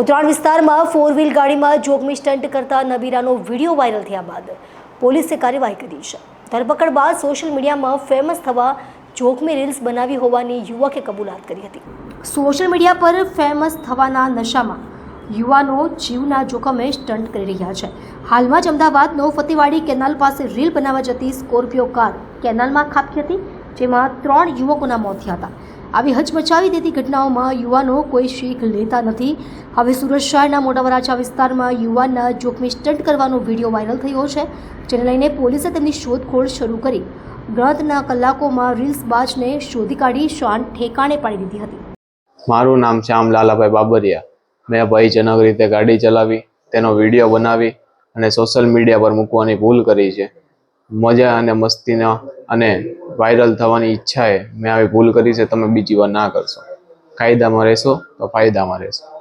ઉત્તરાયણ વિસ્તારમાં four wheel ગાડીમાં જોખમી સ્ટન્ટ કરતા નબીરાનો વીડિયો વાયરલ થયા બાદ પોલીસે કાર્યવાહી કરી છે. ધરપકડ બાદ સોશિયલ મીડિયામાં ફેમસ થવા જોખમી રીલ્સ બનાવી હોવાની યુવકે કબૂલાત કરી હતી. સોશિયલ મીડિયા પર ફેમસ થવાના નશામાં યુવાનો જીવના જોખમે સ્ટન્ટ કરી રહ્યા છે. હાલમાં જ અમદાવાદનો ફતેવાડી કેનાલ પાસે રીલ બનાવવા જતી સ્કોર્પિયો કાર કેનાલમાં ખાબકી હતી. જેમાં ત્રણ યુવકોના મોત થયા હતા. આવી હચમચાવી દેતી ઘટનાઓમાં યુવાનો કોઈ શીખ લેતા નથી. હવે સુરત શહેરના મોટા વરાછા વિસ્તારમાં યુવાનના જોખમી સ્ટન્ટ કરવાનો વીડિયો વાયરલ થયો છે, જેને લઈને પોલીસે તેમની શોધખોળ શરૂ કરી. ગણતના કલાકોમાં રીલ્સ બાજને શોધી કાઢી શાન ઠેકાણે પાડી દીધી હતી. મારું નામ શ્યામ લાલાભાઈ બાબરિયા. મેં ભયજનક રીતે ગાડી ચલાવી, તેનો વીડિયો બનાવી અને સોશિયલ મીડિયા પર મૂકવાની ભૂલ કરી છે. મજા અને મસ્તીના અને વાયરલ થવાની ઈચ્છાએ મેં આવી ભૂલ કરી છે, તમે બીજી વાર ના કરશો. કાયદામાં રહેશો તો ફાયદામાં રહેશો.